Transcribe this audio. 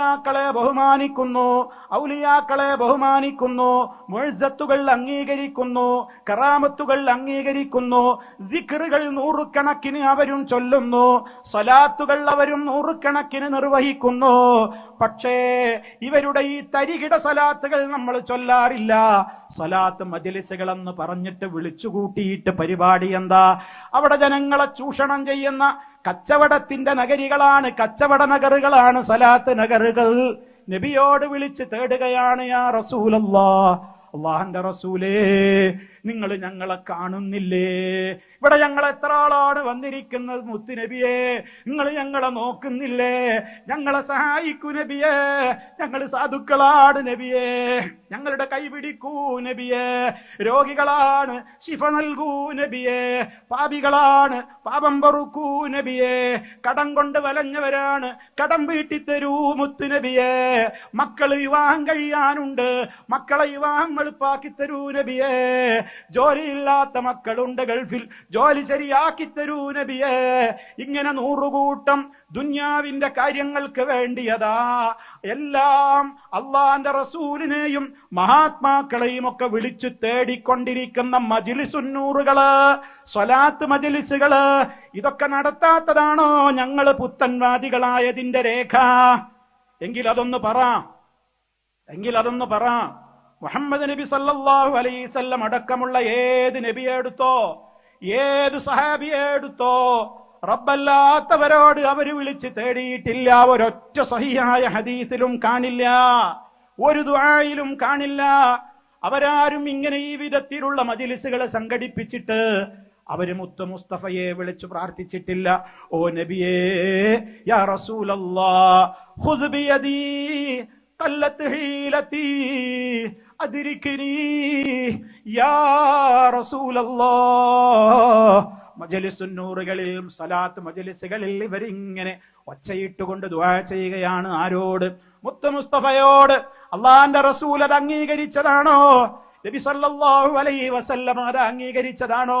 ഔലിയാക്കളെ ബഹുമാനിക്കുന്നു ഔലിയാക്കളെ ബഹുമാനിക്കുന്നു മുഴുസത്തുകൾ അംഗീകരിക്കുന്നു കറാമത്തുകൾ അംഗീകരിക്കുന്നു ദിക്റുകൾ നൂറുകണക്കിന് അവരും ചൊല്ലുന്നു സലാത്തുകൾ അവരും നൂറുകണക്കിന് നിർവഹിക്കുന്നു പക്ഷേ ഇവരുടെ ഈ തരികിട സലാത്തുകൾ നമ്മൾ ചൊല്ലാറില്ല. സലാത്ത് മജലിസുകളെന്ന് പറഞ്ഞിട്ട് വിളിച്ചുകൂട്ടിയിട്ട് പരിപാടി എന്താ? അവിടെ ജനങ്ങളെ ചൂഷണം ചെയ്യുന്ന കച്ചവടത്തിന്റെ നഗരികളാണ് കച്ചവട നഗറുകളാണ് സലാത്ത് നഗറുകൾ. നബിയോട് വിളിച്ച് തേടുകയാണ് യാ റസൂലല്ലാ അള്ളാഹന്റെ റസൂലേ നിങ്ങൾ ഞങ്ങളെ കാണുന്നില്ലേ? ഇവിടെ ഞങ്ങൾ എത്ര ആളാണ് വന്നിരിക്കുന്നത് മുത്തുനബിയെ നിങ്ങൾ ഞങ്ങളെ നോക്കുന്നില്ലേ? ഞങ്ങളെ സഹായിക്കൂ നബിയെ. ഞങ്ങൾ സാധുക്കളാണ് നബിയെ. ഞങ്ങളുടെ കൈ പിടിക്കൂ നബിയെ. രോഗികളാണ് ശിഫ നൽകൂ നബിയെ. പാപികളാണ് പാപം പൊറുക്കൂ നബിയെ. കടം കൊണ്ട് വലഞ്ഞവരാണ് കടം വീട്ടിത്തരൂ മുത്തുനബിയെ മക്കൾ വിവാഹം കഴിയാനുണ്ട്. മക്കളെ വിവാഹം എളുപ്പാക്കി തരൂ നബിയെ. ജോലിയില്ലാത്ത മക്കളുണ്ട് ഗൾഫിൽ. ജോലി ശരിയാക്കി തരൂ നബിയേ. ഇങ്ങനെ നൂറുകൂട്ടം ദുന്യാവിന്റെ കാര്യങ്ങൾക്ക് വേണ്ടിയതാ. എല്ലാം അള്ളാന്റെ റസൂലിനെയും മഹാത്മാക്കളെയും ഒക്കെ വിളിച്ചു തേടിക്കൊണ്ടിരിക്കുന്ന മജിലിസുന്നൂറുകൾ സ്വലാത്ത് മജിലിസുകൾ ഇതൊക്കെ നടത്താത്തതാണോ ഞങ്ങൾ പുത്തൻവാദികളായതിന്റെ രേഖ? എങ്കിൽ അതൊന്ന് പറ. എങ്കിൽ അതൊന്ന് പറ. മുഹമ്മദ് നബി സല്ലല്ലാഹു അലൈസല്ലം അടക്കമുള്ള ഏത് നബിയെ എടുത്തോ ഏത് സഹാബിയെ എടുത്തോ റബ്ബല്ലാത്തവരോട് അവര് വിളിച്ച് തേടിയിട്ടില്ല ഒരൊറ്റ സഹിയായ ഹദീസിലും കാണില്ല ഒരു ദുആയിലും കാണില്ല അവരാരും ഇങ്ങനെ ഈ വിധത്തിലുള്ള മജിലിസുകളെ സംഘടിപ്പിച്ചിട്ട് അവര് മുത്തു മുസ്തഫയെ വിളിച്ചു പ്രാർത്ഥിച്ചിട്ടില്ല ഓ നബിയേ യാ റസൂലല്ലാ ഖുദ് ബിയദീ قلت حيلتي അതിരിക്കനീ? യാ മജലിസുന്നൂറുകളിൽ സലാത്ത് മജലിസുകളിൽ ഇവരിങ്ങനെ ഒച്ചയിട്ടുകൊണ്ട് ദുആ ചെയ്യുകയാണ് ആരോട്? മുത്ത് മുസ്തഫയോട്. അള്ളാന്റെ റസൂൽ അംഗീകരിച്ചതാണോ? നബി സല്ലല്ലാഹു അലൈഹി വസല്ലം അത് അംഗീകരിച്ചതാണോ?